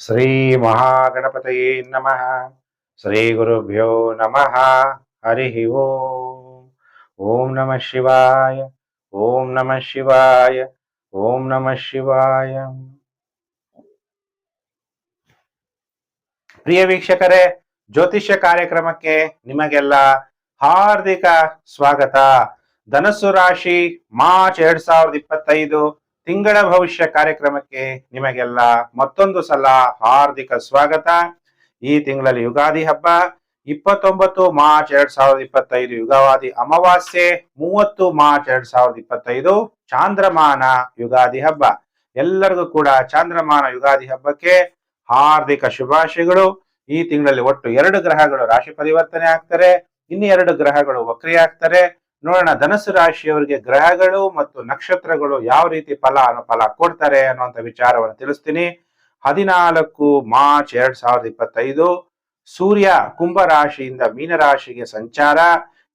ಶ್ರೀ ಮಹಾಗಣಪತಯೇ ನಮಃ. ಶ್ರೀ ಗುರುಭ್ಯೋ ನಮಃ. ಹರಿ ಓಂ. ಓಂ ನಮಃ ಶಿವಾಯ. ಓಂ ನಮಃ ಶಿವಾಯ. ಓಂ ನಮಃ ಶಿವಾಯ. ಪ್ರಿಯ ವೀಕ್ಷಕರೇ, ಜ್ಯೋತಿಷ್ಯ ಕಾರ್ಯಕ್ರಮಕ್ಕೆ ನಿಮಗೆಲ್ಲ ಹಾರ್ದಿಕ ಸ್ವಾಗತ. ಧನಸ್ಸು ರಾಶಿ, ಮಾರ್ಚ್ ಎರಡ್ ಸಾವಿರದ ಇಪ್ಪತ್ತೈದು. ತಿಂಗಳ ಭವಿಷ್ಯ ಕಾರ್ಯಕ್ರಮಕ್ಕೆ ನಿಮಗೆಲ್ಲ ಮತ್ತೊಂದು ಸಲ ಹಾರ್ದಿಕ ಸ್ವಾಗತ. ಈ ತಿಂಗಳಲ್ಲಿ ಯುಗಾದಿ ಹಬ್ಬ, ಇಪ್ಪತ್ತೊಂಬತ್ತು ಮಾರ್ಚ್ ಎರಡ್ ಸಾವಿರದ ಇಪ್ಪತ್ತೈದು ಯುಗಾದಿ ಅಮಾವಾಸ್ಯೆ, ಮೂವತ್ತು ಮಾರ್ಚ್ ಎರಡ್ ಸಾವಿರದ ಇಪ್ಪತ್ತೈದು ಚಾಂದ್ರಮಾನ ಯುಗಾದಿ ಹಬ್ಬ. ಎಲ್ಲರಿಗೂ ಕೂಡ ಚಾಂದ್ರಮಾನ ಯುಗಾದಿ ಹಬ್ಬಕ್ಕೆ ಹಾರ್ದಿಕ ಶುಭಾಶಯಗಳು. ಈ ತಿಂಗಳಲ್ಲಿ ಒಟ್ಟು ಎರಡು ಗ್ರಹಗಳು ರಾಶಿ ಪರಿವರ್ತನೆ ಆಗ್ತಾರೆ. ಇನ್ನೆರಡು ಗ್ರಹಗಳು ವಕ್ರಿ ಆಗ್ತಾರೆ. ನೋಡೋಣ, ಧನಸ್ಸು ರಾಶಿಯವರಿಗೆ ಗ್ರಹಗಳು ಮತ್ತು ನಕ್ಷತ್ರಗಳು ಯಾವ ರೀತಿ ಫಲ, ಅನುಫಲ ಕೊಡ್ತಾರೆ ಅನ್ನುವಂಥ ವಿಚಾರವನ್ನು ತಿಳಿಸ್ತೀನಿ. ಹದಿನಾಲ್ಕು ಮಾರ್ಚ್ ಎರಡ್ ಸಾವಿರದ ಇಪ್ಪತ್ತೈದು, ಸೂರ್ಯ ಕುಂಭ ರಾಶಿಯಿಂದ ಮೀನರಾಶಿಗೆ ಸಂಚಾರ.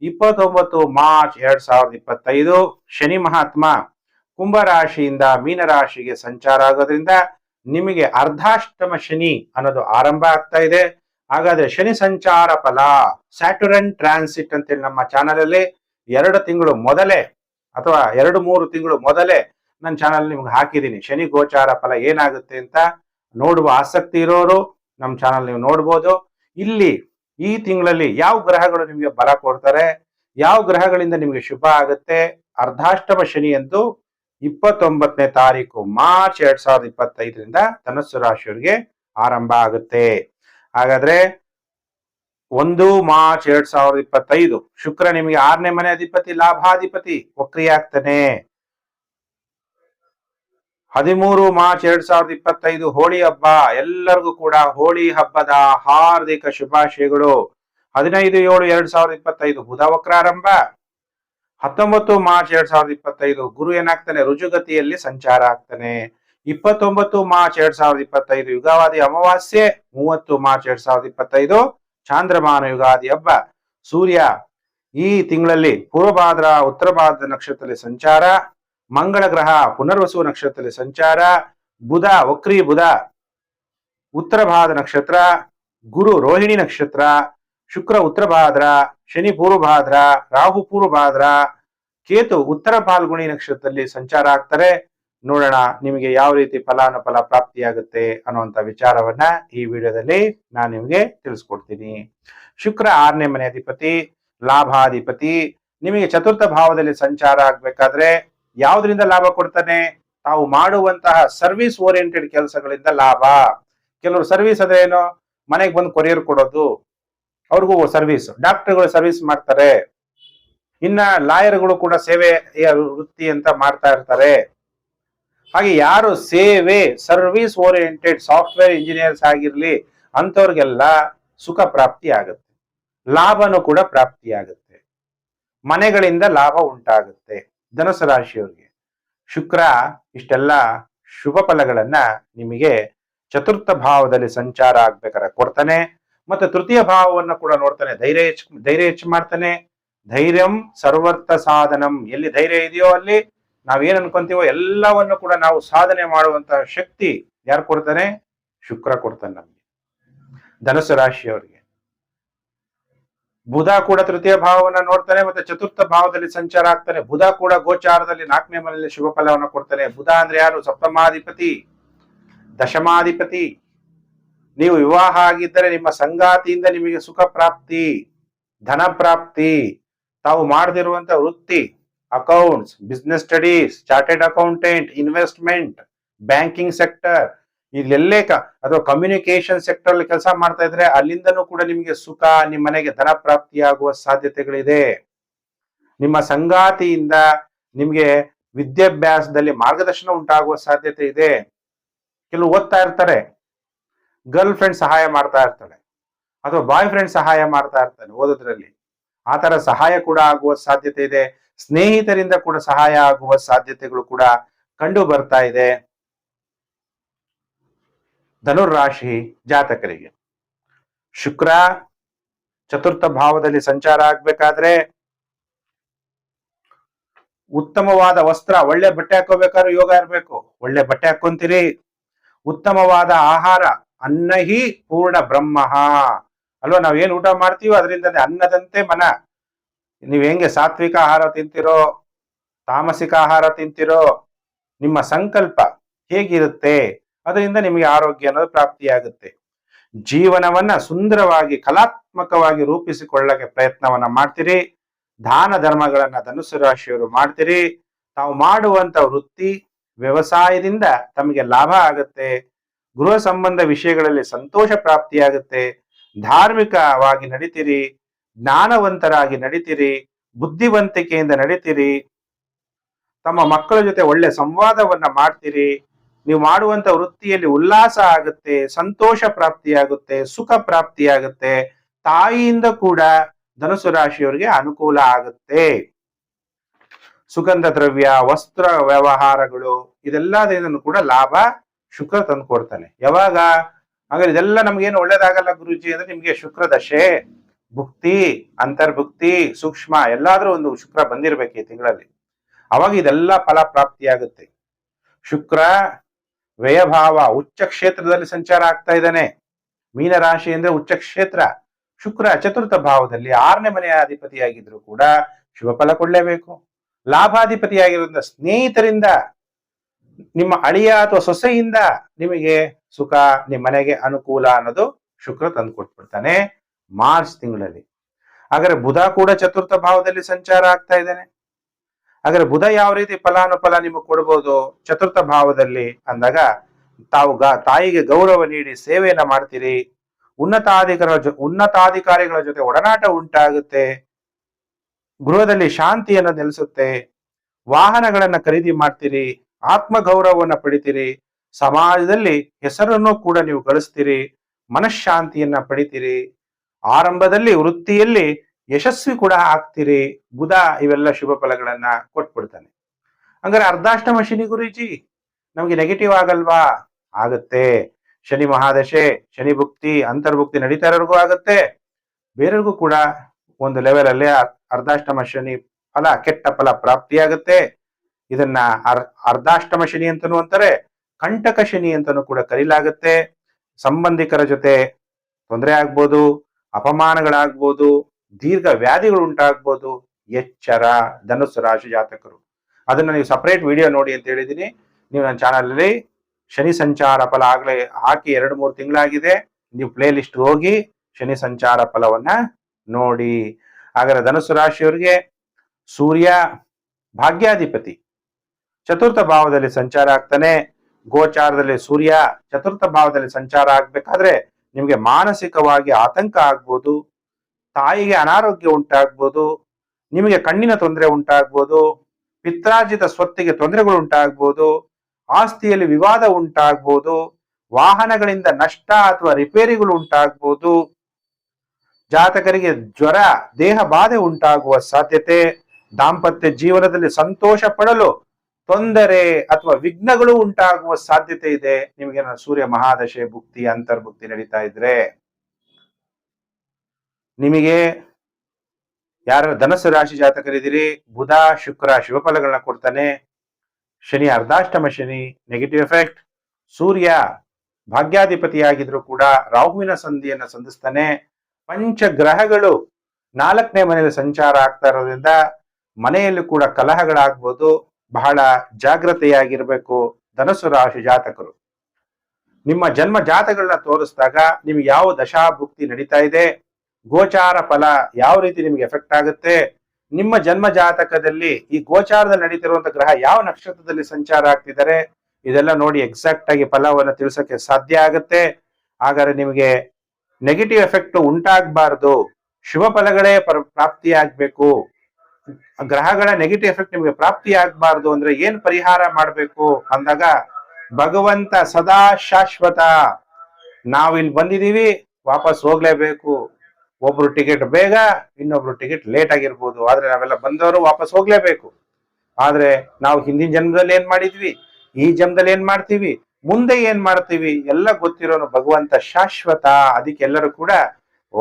ಇಪ್ಪತ್ತೊಂಬತ್ತು ಮಾರ್ಚ್ ಎರಡ್ ಸಾವಿರದ ಇಪ್ಪತ್ತೈದು, ಶನಿ ಮಹಾತ್ಮ ಕುಂಭ ರಾಶಿಯಿಂದ ಮೀನರಾಶಿಗೆ ಸಂಚಾರ ಆಗೋದ್ರಿಂದ ನಿಮಗೆ ಅರ್ಧಾಷ್ಟಮ ಶನಿ ಅನ್ನೋದು ಆರಂಭ ಆಗ್ತಾ ಇದೆ. ಹಾಗಾದ್ರೆ ಶನಿ ಸಂಚಾರ ಫಲ ಸ್ಯಾಟುರನ್ ಟ್ರಾನ್ಸಿಟ್ ಅಂತೇಳಿ ನಮ್ಮ ಚಾನಲ್ ಅಲ್ಲಿ ಎರಡು ತಿಂಗಳು ಮೊದಲೇ ಅಥವಾ ಎರಡು ಮೂರು ತಿಂಗಳು ಮೊದಲೇ ನನ್ನ ಚಾನಲ್ ನಿಮ್ಗೆ ಹಾಕಿದ್ದೀನಿ. ಶನಿ ಗೋಚಾರ ಫಲ ಏನಾಗುತ್ತೆ ಅಂತ ನೋಡುವ ಆಸಕ್ತಿ ಇರೋರು ನಮ್ಮ ಚಾನಲ್ ನೀವು ನೋಡ್ಬೋದು. ಇಲ್ಲಿ ಈ ತಿಂಗಳಲ್ಲಿ ಯಾವ ಗ್ರಹಗಳು ನಿಮಗೆ ಬಲ ಕೊಡ್ತಾರೆ, ಯಾವ ಗ್ರಹಗಳಿಂದ ನಿಮಗೆ ಶುಭ ಆಗುತ್ತೆ, ಅರ್ಧಾಷ್ಟಮ ಶನಿ ಎಂದು ಇಪ್ಪತ್ತೊಂಬತ್ತನೇ ತಾರೀಕು ಮಾರ್ಚ್ ಎರಡ್ ಸಾವಿರದ ಇಪ್ಪತ್ತೈದರಿಂದ ಧನಸ್ಸು ರಾಶಿಯವರಿಗೆ ಆರಂಭ ಆಗುತ್ತೆ. ಹಾಗಾದ್ರೆ ಒಂದು ಮಾರ್ಚ್ ಎರಡ್ ಸಾವಿರದ ಇಪ್ಪತ್ತೈದು. ಶುಕ್ರ ನಿಮಗೆ ಆರನೇ ಮನೆ ಅಧಿಪತಿ, ಲಾಭಾಧಿಪತಿ, ವಕ್ರಿಯಾಗ್ತಾನೆ. ಹದಿಮೂರು ಮಾರ್ಚ್ ಎರಡ್ ಸಾವಿರದ ಇಪ್ಪತ್ತೈದು, ಹೋಳಿ ಹಬ್ಬ. ಎಲ್ಲರಿಗೂ ಕೂಡ ಹೋಳಿ ಹಬ್ಬದ ಹಾರ್ದಿಕ ಶುಭಾಶಯಗಳು. ಹದಿನೈದು ಏಳು ಎರಡ್ ಸಾವಿರದ ಇಪ್ಪತ್ತೈದು, ಬುಧ ವಕ್ರಾರಂಭ ಹತ್ತೊಂಬತ್ತು ಮಾರ್ಚ್ ಎರಡ್ ಸಾವಿರದ ಇಪ್ಪತ್ತೈದು, ಗುರು ಏನಾಗ್ತಾನೆ? ರುಜುಗತಿಯಲ್ಲಿ ಸಂಚಾರ ಆಗ್ತಾನೆ. ಇಪ್ಪತ್ತೊಂಬತ್ತು ಮಾರ್ಚ್ ಎರಡ್ ಸಾವಿರದ ಇಪ್ಪತ್ತೈದು ಯುಗಾವಾದಿ ಅಮಾವಾಸ್ಯೆ. ಮೂವತ್ತು ಮಾರ್ಚ್ ಎರಡ್ ಸಾವಿರದ ಇಪ್ಪತ್ತೈದು ಚಾಂದ್ರಮಾನ ಯುಗಾದಿ ಹಬ್ಬ. ಸೂರ್ಯ ಈ ತಿಂಗಳಲ್ಲಿ ಪೂರ್ವಭಾದ್ರ ಉತ್ತರ ನಕ್ಷತ್ರದಲ್ಲಿ ಸಂಚಾರ. ಮಂಗಳ ಗ್ರಹ, ಪುನರ್ವಸು ನಕ್ಷತ್ರದಲ್ಲಿ ಸಂಚಾರ. ಬುಧ, ವಕ್ರಿ ಬುಧ ಉತ್ತರ ಭಾದ್ರ ನಕ್ಷತ್ರ. ಗುರು ರೋಹಿಣಿ ನಕ್ಷತ್ರ. ಶುಕ್ರ ಉತ್ತರ ಭಾದ್ರ ಶನಿ ಪೂರ್ವಭಾದ್ರ, ರಾಹು ಪೂರ್ವಭಾದ್ರ. ಕೇತು ಉತ್ತರ ಪಾಲ್ಗುಣಿ ನಕ್ಷತ್ರದಲ್ಲಿ ಸಂಚಾರ ಆಗ್ತಾರೆ. ನೋಡೋಣ ನಿಮಗೆ ಯಾವ ರೀತಿ ಫಲಾನುಫಲ ಪ್ರಾಪ್ತಿಯಾಗುತ್ತೆ ಅನ್ನುವಂಥ ವಿಚಾರವನ್ನ ಈ ವಿಡಿಯೋದಲ್ಲಿ ನಾನು ನಿಮಗೆ ತಿಳಿಸ್ಕೊಡ್ತೀನಿ. ಶುಕ್ರ ಆರನೇ ಮನೆ ಅಧಿಪತಿ, ಲಾಭಾಧಿಪತಿ, ನಿಮಗೆ ಚತುರ್ಥ ಭಾವದಲ್ಲಿ ಸಂಚಾರ ಆಗ್ಬೇಕಾದ್ರೆ ಯಾವುದರಿಂದ ಲಾಭ ಕೊಡ್ತಾನೆ? ತಾವು ಮಾಡುವಂತಹ ಸರ್ವಿಸ್ ಓರಿಯೆಂಟೆಡ್ ಕೆಲಸಗಳಿಂದ ಲಾಭ. ಕೆಲವರು ಸರ್ವಿಸ್ ಅಂದ್ರೆ ಏನು? ಮನೆಗೆ ಬಂದು ಕೊರಿಯರ್ ಕೊಡೋದು. ಅವ್ರಿಗೂ ಸರ್ವಿಸ್ ಡಾಕ್ಟರ್ಗಳು ಸರ್ವಿಸ್ ಮಾಡ್ತಾರೆ. ಇನ್ನ ಲಾಯರ್ಗಳು ಕೂಡ ಸೇವೆ ವೃತ್ತಿ ಅಂತ ಮಾಡ್ತಾ ಇರ್ತಾರೆ. ಹಾಗೆ ಯಾರು ಸೇವೆ ಸರ್ವಿಸ್ ಓರಿಯೆಂಟೆಡ್ ಸಾಫ್ಟ್ವೇರ್ ಇಂಜಿನಿಯರ್ಸ್ ಆಗಿರ್ಲಿ, ಅಂಥವ್ರಿಗೆಲ್ಲ ಸುಖ ಪ್ರಾಪ್ತಿ ಆಗುತ್ತೆ. ಲಾಭನೂ ಕೂಡ ಪ್ರಾಪ್ತಿ ಆಗುತ್ತೆ. ಮನೆಗಳಿಂದ ಲಾಭ ಉಂಟಾಗುತ್ತೆ ಧನುಸು ರಾಶಿಯವ್ರಿಗೆ. ಶುಕ್ರ ಇಷ್ಟೆಲ್ಲ ಶುಭ ಫಲಗಳನ್ನ ನಿಮಗೆ ಚತುರ್ಥ ಭಾವದಲ್ಲಿ ಸಂಚಾರ ಆಗ್ಬೇಕಾದ್ರೆ ಕೊಡ್ತಾನೆ, ಮತ್ತೆ ತೃತೀಯ ಭಾವವನ್ನ ಕೂಡ ನೋಡ್ತಾನೆ, ಧೈರ್ಯ ಹೆಚ್ಚು ಧೈರ್ಯ ಹೆಚ್ಚು ಮಾಡ್ತಾನೆ. ಧೈರ್ಯಂ ಸರ್ವರ್ಥ ಸಾಧನಂ. ಎಲ್ಲಿ ಧೈರ್ಯ ಇದೆಯೋ ಅಲ್ಲಿ ನಾವೇನ್ ಅನ್ಕೊಂತೀವೋ ಎಲ್ಲವನ್ನು ಕೂಡ ನಾವು ಸಾಧನೆ ಮಾಡುವಂತಹ ಶಕ್ತಿ ಯಾರು ಕೊಡ್ತಾನೆ? ಶುಕ್ರ ಕೊಡ್ತಾನೆ ನಮ್ಗೆ. ಧನಸ್ಸು ರಾಶಿಯವರಿಗೆ. ಬುಧ ಕೂಡ ತೃತೀಯ ಭಾವವನ್ನ ನೋಡ್ತಾನೆ ಮತ್ತೆ ಚತುರ್ಥ ಭಾವದಲ್ಲಿ ಸಂಚಾರ ಆಗ್ತಾನೆ. ಬುಧ ಕೂಡ ಗೋಚಾರದಲ್ಲಿ ನಾಲ್ಕನೇ ಮನೆಯಲ್ಲಿ ಶುಭ ಫಲವನ್ನು ಕೊಡ್ತಾನೆ. ಬುಧ ಅಂದ್ರೆ ಯಾರು? ಸಪ್ತಮಾಧಿಪತಿ. ದಶಮಾಧಿಪತಿ. ನೀವು ವಿವಾಹ ಆಗಿದ್ದರೆ ನಿಮ್ಮ ಸಂಗಾತಿಯಿಂದ ನಿಮಗೆ ಸುಖ ಪ್ರಾಪ್ತಿ, ಧನ ಪ್ರಾಪ್ತಿ, ತಾವು ಮಾಡದಿರುವಂತ ವೃತ್ತಿ. Accounts business studies chartered accountant investment banking sector ಇಲ್ಲೆಲ್ಲೇ ಅಥವಾ ಕಮ್ಯುನಿಕೇಶನ್ ಸೆಕ್ಟರ್ ಅಲ್ಲಿ ಕೆಲಸ ಮಾಡ್ತಾ ಇದ್ರೆ ಅಲ್ಲಿಂದನೂ ಕೂಡ ನಿಮಗೆ ಸುಖ ನಿಮ್ಮ ಮನೆಗೆ ಧನ ಪ್ರಾಪ್ತಿಯಾಗುವ ಸಾಧ್ಯತೆಗಳಿದೆ. ನಿಮ್ಮ ಸಂಗಾತಿಯಿಂದ ನಿಮಗೆ ವಿದ್ಯಾಭ್ಯಾಸದಲ್ಲಿ ಮಾರ್ಗದರ್ಶನ ಉಂಟಾಗುವ ಸಾಧ್ಯತೆ ಇದೆ. ಕೆಲವು ಓದ್ತಾ ಇರ್ತಾರೆ. ಗರ್ಲ್ ಫ್ರೆಂಡ್ ಸಹಾಯ ಮಾಡ್ತಾ ಇರ್ತಾಳೆ ಅಥವಾ ಬಾಯ್ ಫ್ರೆಂಡ್ ಸಹಾಯ ಮಾಡ್ತಾ ಇರ್ತಾನೆ ಓದೋದ್ರಲ್ಲಿ. ಆ ತರ ಸಹಾಯ ಕೂಡ ಆಗುವ ಸಾಧ್ಯತೆ ಇದೆ. ಸ್ನೇಹಿತರಿಂದ ಕೂಡ ಸಹಾಯ ಆಗುವ ಸಾಧ್ಯತೆಗಳು ಕೂಡ ಕಂಡು ಬರ್ತಾ ಇದೆ. ಧನುರಾಶಿ ಜಾತಕರಿಗೆ. ಶುಕ್ರ ಚತುರ್ಥ ಭಾವದಲ್ಲಿ ಸಂಚಾರ ಆಗ್ಬೇಕಾದ್ರೆ ಉತ್ತಮವಾದ ವಸ್ತ್ರ, ಒಳ್ಳೆ ಬಟ್ಟೆ ಹಾಕೋಬೇಕಾದ್ರೆ ಯೋಗ ಇರಬೇಕು. ಒಳ್ಳೆ ಬಟ್ಟೆ ಹಾಕೊಂತೀರಿ ಉತ್ತಮವಾದ ಆಹಾರ ಅನ್ನಹಿ ಪೂರ್ಣ ಬ್ರಹ್ಮ. ಅಲ್ವಾ, ನಾವ್ ಏನ್ ಊಟ ಮಾಡ್ತೀವೋ ಅದರಿಂದ ಅನ್ನದಂತೆ ಮನ. ನೀವ್ ಹೆಂಗೆ ಸಾತ್ವಿಕ ಆಹಾರ ತಿಂತಿರೋ, ತಾಮಸಿಕ ಆಹಾರ ತಿಂತಿರೋ, ನಿಮ್ಮ ಸಂಕಲ್ಪ ಹೇಗಿರುತ್ತೆ, ಅದರಿಂದ ನಿಮಗೆ ಆರೋಗ್ಯ ಅನ್ನೋದು ಪ್ರಾಪ್ತಿಯಾಗುತ್ತೆ. ಜೀವನವನ್ನ ಸುಂದರವಾಗಿ, ಕಲಾತ್ಮಕವಾಗಿ ರೂಪಿಸಿಕೊಳ್ಳಕ್ಕೆ ಪ್ರಯತ್ನವನ್ನ ಮಾಡ್ತೀರಿ. ದಾನ ಧರ್ಮಗಳನ್ನ ಧನುಸು ರಾಶಿಯವರು ಮಾಡ್ತೀರಿ. ತಾವು ಮಾಡುವಂತ ವೃತ್ತಿ, ವ್ಯವಸಾಯದಿಂದ ತಮಗೆ ಲಾಭ ಆಗುತ್ತೆ. ಗೃಹ ಸಂಬಂಧ ವಿಷಯಗಳಲ್ಲಿ ಸಂತೋಷ ಪ್ರಾಪ್ತಿಯಾಗುತ್ತೆ. ಧಾರ್ಮಿಕವಾಗಿ ನಡೀತೀರಿ. ಜ್ಞಾನವಂತರಾಗಿ ನಡೀತೀರಿ, ಬುದ್ಧಿವಂತಿಕೆಯಿಂದ ನಡೀತೀರಿ. ತಮ್ಮ ಮಕ್ಕಳ ಜೊತೆ ಒಳ್ಳೆ ಸಂವಾದವನ್ನ ಮಾಡ್ತೀರಿ. ನೀವು ಮಾಡುವಂತ ವೃತ್ತಿಯಲ್ಲಿ ಉಲ್ಲಾಸ ಆಗುತ್ತೆ, ಸಂತೋಷ ಪ್ರಾಪ್ತಿಯಾಗುತ್ತೆ, ಸುಖ ಪ್ರಾಪ್ತಿಯಾಗುತ್ತೆ. ತಾಯಿಯಿಂದ ಕೂಡ ಧನುಸು ರಾಶಿಯವರಿಗೆ ಅನುಕೂಲ ಆಗುತ್ತೆ. ಸುಗಂಧ ದ್ರವ್ಯ, ವಸ್ತ್ರ ವ್ಯವಹಾರಗಳು ಇದೆಲ್ಲದನ್ನು ಕೂಡ ಲಾಭ, ಶುಕ್ರ ತಂದು ಕೊಡ್ತಾನೆ ಯಾವಾಗ? ಹಾಗಾದ್ರೆ ಇದೆಲ್ಲ ನಮ್ಗೇನು ಒಳ್ಳೇದಾಗಲ್ಲ ಗುರುಜಿ ಅಂದ್ರೆ ನಿಮ್ಗೆ ಶುಕ್ರ ದಶೆ ಭುಕ್ತಿ, ಅಂತರ್ಭುಕ್ತಿ, ಸೂಕ್ಷ್ಮ ಎಲ್ಲಾದ್ರೂ ಒಂದು ಶುಕ್ರ ಬಂದಿರ್ಬೇಕು ಈ ತಿಂಗಳಲ್ಲಿ. ಅವಾಗ ಇದೆಲ್ಲ ಫಲ ಪ್ರಾಪ್ತಿಯಾಗುತ್ತೆ. ಶುಕ್ರ ವ್ಯಯಭಾವ, ಉಚ್ಚ ಕ್ಷೇತ್ರದಲ್ಲಿ ಸಂಚಾರ ಆಗ್ತಾ ಇದ್ದಾನೆ. ಮೀನರಾಶಿ ಅಂದ್ರೆ ಉಚ್ಚ ಕ್ಷೇತ್ರ, ಶುಕ್ರ ಚತುರ್ಥ ಭಾವದಲ್ಲಿ ಆರನೇ ಮನೆಯ ಅಧಿಪತಿಯಾಗಿದ್ರು ಕೂಡ ಶುಭ ಫಲ ಕೊಡಲೇಬೇಕು. ಲಾಭಾಧಿಪತಿಯಾಗಿರೋದ್ರಿಂದ ಸ್ನೇಹಿತರಿಂದ, ನಿಮ್ಮ ಅಳಿಯ ಅಥವಾ ಸೊಸೆಯಿಂದ ನಿಮಗೆ ಸುಖ ನಿಮ್ಮ ಮನೆಗೆ ಅನುಕೂಲ ಅನ್ನೋದು ಶುಕ್ರ ತಂದು ಕೊಟ್ಬಿಡ್ತಾನೆ ಮಾರ್ಚ್ ತಿಂಗಳಲ್ಲಿ. ಹಾಗಾದ್ರೆ ಬುಧ ಕೂಡ ಚತುರ್ಥ ಭಾವದಲ್ಲಿ ಸಂಚಾರ ಆಗ್ತಾ ಇದ್ದಾನೆ. ಹಾಗಾದ್ರೆ ಬುಧ ಯಾವ ರೀತಿ ಫಲಾನುಫಲ ನಿಮಗೆ ಕೊಡ್ಬೋದು? ಚತುರ್ಥ ಭಾವದಲ್ಲಿ ಅಂದಾಗ, ತಾವು ಗ, ತಾಯಿಗೆ ಗೌರವ ನೀಡಿ ಸೇವೆಯನ್ನ ಮಾಡ್ತೀರಿ. ಉನ್ನತಾಧಿಕಾರ ಉನ್ನತಾಧಿಕಾರಿಗಳ ಜೊತೆ ಒಡನಾಟ ಉಂಟಾಗುತ್ತೆ. ಗೃಹದಲ್ಲಿ ಶಾಂತಿಯನ್ನು ನೆಲೆಸುತ್ತೆ. ವಾಹನಗಳನ್ನ ಖರೀದಿ ಮಾಡ್ತೀರಿ. ಆತ್ಮ ಗೌರವವನ್ನ ಪಡಿತೀರಿ. ಸಮಾಜದಲ್ಲಿ ಹೆಸರನ್ನು ಕೂಡ ನೀವು ಗಳಿಸ್ತೀರಿ. ಮನಃಶಾಂತಿಯನ್ನ ಪಡಿತೀರಿ. ಆರಂಭದಲ್ಲಿ ವೃತ್ತಿಯಲ್ಲಿ ಯಶಸ್ವಿ ಕೂಡ ಆಗ್ತೀರಿ, ಬುಧ ಇವೆಲ್ಲ ಶುಭ ಫಲಗಳನ್ನ ಕೊಟ್ಬಿಡ್ತಾನೆ. ಹಂಗಾರೆ ಅರ್ಧಾಷ್ಟಮ ಶನಿ ಗುರುಜಿ, ನಮ್ಗೆ ನೆಗೆಟಿವ್ ಆಗಲ್ವಾ? ಆಗತ್ತೆ. ಶನಿ ಮಹಾದಶೆ, ಶನಿ ಭುಕ್ತಿ, ಅಂತರ್ಭುಕ್ತಿ ನಡೀತಾ ಇರೋರ್ಗೂ ಆಗತ್ತೆ. ಬೇರೆಯವ್ರಿಗೂ ಕೂಡ ಒಂದು ಲೆವೆಲ್ ಅಲ್ಲೇ ಅರ್ಧಾಷ್ಟಮ ಶನಿ ಫಲ, ಕೆಟ್ಟ ಫಲ ಪ್ರಾಪ್ತಿಯಾಗುತ್ತೆ. ಇದನ್ನ ಅರ್, ಅರ್ಧಾಷ್ಟಮ ಶನಿ ಅಂತನೂ ಅಂತಾರೆ, ಕಂಟಕ ಶನಿ ಅಂತನೂ ಕೂಡ ಕರೀಲಾಗತ್ತೆ. ಸಂಬಂಧಿಕರ ಜೊತೆ ತೊಂದರೆ ಆಗ್ಬೋದು ಅಪಮಾನಗಳಾಗ್ಬೋದು, ದೀರ್ಘ ವ್ಯಾಧಿಗಳು ಉಂಟಾಗ್ಬೋದು ಎಚ್ಚರ, ಧನುಸ್ಸು ರಾಶಿ ಜಾತಕರು. ಅದನ್ನು ನೀವು ಸಪ್ರೇಟ್ ವಿಡಿಯೋ ನೋಡಿ ಅಂತ ಹೇಳಿದ್ದೀನಿ ನೀವು ನನ್ನ ಚಾನಲಲ್ಲಿ ಶನಿ ಸಂಚಾರ ಫಲ ಆಗಲೇ ಹಾಕಿ ಎರಡು ಮೂರು ತಿಂಗಳಾಗಿದೆ. ನೀವು ಪ್ಲೇ ಲಿಸ್ಟ್ ಹೋಗಿ ಶನಿ ಸಂಚಾರ ಫಲವನ್ನ ನೋಡಿ. ಹಾಗಾದ್ರೆ ಧನುಸ್ಸು ರಾಶಿಯವರಿಗೆ ಸೂರ್ಯ ಭಾಗ್ಯಾಧಿಪತಿ. ಚತುರ್ಥ ಭಾವದಲ್ಲಿ ಸಂಚಾರ ಆಗ್ತಾನೆ. ಗೋಚಾರದಲ್ಲಿ ಸೂರ್ಯ, ಚತುರ್ಥ ಭಾವದಲ್ಲಿ ಸಂಚಾರ ಆಗ್ಬೇಕಾದ್ರೆ ನಿಮ್ಗೆ ಮಾನಸಿಕವಾಗಿ ಆತಂಕ ಆಗ್ಬೋದು, ತಾಯಿಗೆ ಅನಾರೋಗ್ಯ ಉಂಟಾಗ್ಬೋದು, ನಿಮಗೆ ಕಣ್ಣಿನ ತೊಂದರೆ ಉಂಟಾಗ್ಬೋದು, ಪಿತ್ರಾರ್ಜಿತ ಸ್ವತ್ತಿಗೆ ತೊಂದರೆಗಳು ಉಂಟಾಗ್ಬೋದು, ಆಸ್ತಿಯಲ್ಲಿ ವಿವಾದ ಉಂಟಾಗ್ಬೋದು, ವಾಹನಗಳಿಂದ ನಷ್ಟ ಅಥವಾ ರಿಪೇರಿಗಳು ಉಂಟಾಗ್ಬೋದು, ಜಾತಕರಿಗೆ ಜ್ವರ, ದೇಹ ಬಾಧೆ ಉಂಟಾಗುವ ಸಾಧ್ಯತೆ, ದಾಂಪತ್ಯ ಜೀವನದಲ್ಲಿ ಸಂತೋಷ ಪಡಲು ತೊಂದರೆ ಅಥವಾ ವಿಘ್ನಗಳು ಉಂಟಾಗುವ ಸಾಧ್ಯತೆ ಇದೆ. ನಿಮಗೆ ಸೂರ್ಯ ಮಹಾದಶೆ ಭುಕ್ತಿ, ಅಂತರ್ಭುಕ್ತಿ ನಡೀತಾ ಇದ್ರೆ ನಿಮಗೆ ಯಾರ ಧನಸ್ಸು ರಾಶಿ ಜಾತಕರಿದ್ದೀರಿ, ಬುಧ, ಶುಕ್ರ ಶುಭ ಫಲಗಳನ್ನ ಕೊಡ್ತಾನೆ. ಶನಿ ಅರ್ಧಾಷ್ಟಮ ಶನಿ ನೆಗೆಟಿವ್ ಎಫೆಕ್ಟ್ ಸೂರ್ಯ ಭಾಗ್ಯಾಧಿಪತಿಯಾಗಿದ್ರು ಕೂಡ ರಾಹುವಿನ ಸಂಧಿಯನ್ನ ಸಂಧಿಸ್ತಾನೆ. ಪಂಚ ಗ್ರಹಗಳು ನಾಲ್ಕನೇ ಮನೆಯಲ್ಲಿ ಸಂಚಾರ ಆಗ್ತಾ ಇರೋದ್ರಿಂದ ಮನೆಯಲ್ಲಿ ಕೂಡ ಕಲಹಗಳಾಗ್ಬೋದು. ಬಹಳ ಜಾಗ್ರತೆಯಾಗಿರ್ಬೇಕು ಧನಸು ರಾಶಿ ಜಾತಕರು. ನಿಮ್ಮ ಜನ್ಮ ಜಾತಗಳನ್ನ ತೋರಿಸಿದಾಗ ನಿಮ್ಗೆ ಯಾವ ದಶಾಭುಕ್ತಿ ನಡೀತಾ ಇದೆ, ಗೋಚಾರ ಫಲ ಯಾವ ರೀತಿ ನಿಮ್ಗೆ ಎಫೆಕ್ಟ್ ಆಗುತ್ತೆ, ನಿಮ್ಮ ಜನ್ಮ ಜಾತಕದಲ್ಲಿ ಈ ಗೋಚಾರದಲ್ಲಿ ನಡೀತಿರುವಂತ ಗ್ರಹ ಯಾವ ನಕ್ಷತ್ರದಲ್ಲಿ ಸಂಚಾರ ಆಗ್ತಿದ್ದಾರೆ, ಇದೆಲ್ಲ ನೋಡಿ ಎಕ್ಸಾಕ್ಟ್ ಆಗಿ ಫಲವನ್ನು ತಿಳಿಸೋಕೆ ಸಾಧ್ಯ ಆಗುತ್ತೆ. ಹಾಗಾದ್ರೆ ನಿಮಗೆ ನೆಗೆಟಿವ್ ಎಫೆಕ್ಟ್ ಉಂಟಾಗಬಾರ್ದು, ಶುಭ ಫಲಗಳೇ ಪ್ರಾಪ್ತಿಯಾಗ್ಬೇಕು. ಗ್ರಹಗಳ ನೆಗೆಟಿವ್ ಎಫೆಕ್ಟ್ ನಿಮಗೆ ಪ್ರಾಪ್ತಿ ಆಗ್ಬಾರ್ದು ಅಂದ್ರೆ ಏನ್ ಪರಿಹಾರ ಮಾಡಬೇಕು ಅಂದಾಗ ಭಗವಂತ ಸದಾ ಶಾಶ್ವತ. ನಾವು ಇಲ್ಲಿ ಬಂದಿದೀವಿ ವಾಪಸ್ ಹೋಗ್ಲೇಬೇಕು. ಒಬ್ರು ಟಿಕೆಟ್ ಬೇಗ, ಇನ್ನೊಬ್ರು ಟಿಕೆಟ್ ಲೇಟ್ ಆಗಿರ್ಬೋದು. ಆದ್ರೆ ನಾವೆಲ್ಲ ಬಂದವರು ವಾಪಸ್ ಹೋಗ್ಲೇಬೇಕು. ಆದ್ರೆ ನಾವು ಹಿಂದಿನ ಜನ್ಮದಲ್ಲಿ ಏನ್ ಮಾಡಿದ್ವಿ? ಈ ಜನ್ಮದಲ್ಲಿ ಏನ್ ಮಾಡ್ತೀವಿ? ಮುಂದೆ ಏನ್ ಮಾಡ್ತೀವಿ? ಎಲ್ಲ ಗೊತ್ತಿರೋನು ಭಗವಂತ ಶಾಶ್ವತ. ಅದಕ್ಕೆಲ್ಲರೂ ಕೂಡ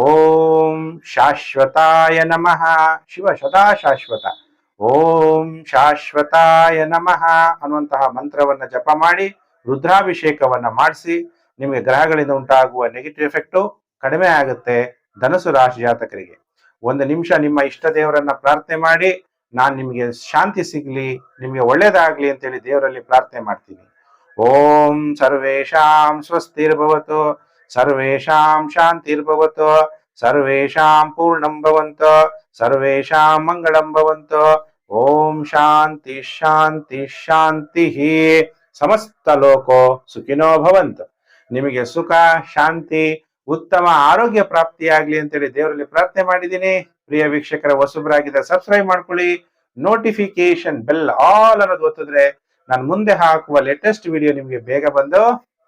ಓಂ ಶಾಶ್ವತಾಯ ನಮಃ. ಶಿವ ಸದಾ ಶಾಶ್ವತ. ಓಂ ಶಾಶ್ವತಾಯ ನಮಃ ಅನ್ನುವಂತಹ ಮಂತ್ರವನ್ನು ಜಪ ಮಾಡಿ, ರುದ್ರಾಭಿಷೇಕವನ್ನು ಮಾಡಿಸಿ, ನಿಮಗೆ ಗ್ರಹಗಳಿಂದ ಉಂಟಾಗುವ ನೆಗೆಟಿವ್ ಎಫೆಕ್ಟು ಕಡಿಮೆ ಆಗುತ್ತೆ ಧನಸು ರಾಶಿ ಜಾತಕರಿಗೆ. ಒಂದು ನಿಮಿಷ ನಿಮ್ಮ ಇಷ್ಟ ದೇವರನ್ನ ಪ್ರಾರ್ಥನೆ ಮಾಡಿ, ನಾನು ನಿಮಗೆ ಶಾಂತಿ ಸಿಗಲಿ, ನಿಮಗೆ ಒಳ್ಳೇದಾಗಲಿ ಅಂತೇಳಿ ದೇವರಲ್ಲಿ ಪ್ರಾರ್ಥನೆ ಮಾಡ್ತೀನಿ. ಓಂ ಸರ್ವೇಶಾಂ ಸ್ವಸ್ತಿರ್ಭವತು ಸರ್ವೇಶಾಂ ಶಾಂತಿರ್ಭವತ ಸರ್ವೇಷಾಂ ಪೂರ್ಣಂ ಭವಂತು ಸರ್ವೇಷಾಂ ಮಂಗಳಂ ಭವಂತು ಓಂ ಶಾಂತಿ ಶಾಂತಿ ಶಾಂತಿ ಸಮಸ್ತ ಲೋಕೋ ಸುಖಿನೋ ಭವಂತು ನಿಮಗೆ ಸುಖ, ಶಾಂತಿ, ಉತ್ತಮ ಆರೋಗ್ಯ ಪ್ರಾಪ್ತಿಯಾಗ್ಲಿ ಅಂತೇಳಿ ದೇವರಲ್ಲಿ ಪ್ರಾರ್ಥನೆ ಮಾಡಿದ್ದೀನಿ. ಪ್ರಿಯ ವೀಕ್ಷಕರ ವಸುಬ್ರಾಗಿದ್ದ ಸಬ್ಸ್ಕ್ರೈಬ್ ಮಾಡ್ಕೊಳ್ಳಿ. ನೋಟಿಫಿಕೇಶನ್ ಬೆಲ್ ಆಲ್ ಅನ್ನೋದು ಒತ್ತಿದ್ರೆ ನಾನು ಮುಂದೆ ಹಾಕುವ ಲೇಟೆಸ್ಟ್ ವಿಡಿಯೋ ನಿಮಗೆ ಬೇಗ ಬಂದು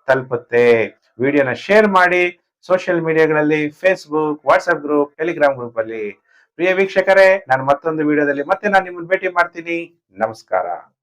ತಲುಪುತ್ತೆ. ವಿಡಿಯೋನ ಶೇರ್ ಮಾಡಿ social ಮೀಡಿಯಾಗಳಲ್ಲಿ Facebook WhatsApp group Telegram group ಅಲ್ಲಿ. ಪ್ರಿಯ ವೀಕ್ಷಕರೇ, ನಾನು ಮತ್ತೊಂದು ವಿಡಿಯೋದಲ್ಲಿ ಮತ್ತೆ ನಾನು ನಿಮ್ಮನ್ನು ಭೇಟಿ ಮಾಡ್ತೀನಿ. ನಮಸ್ಕಾರ.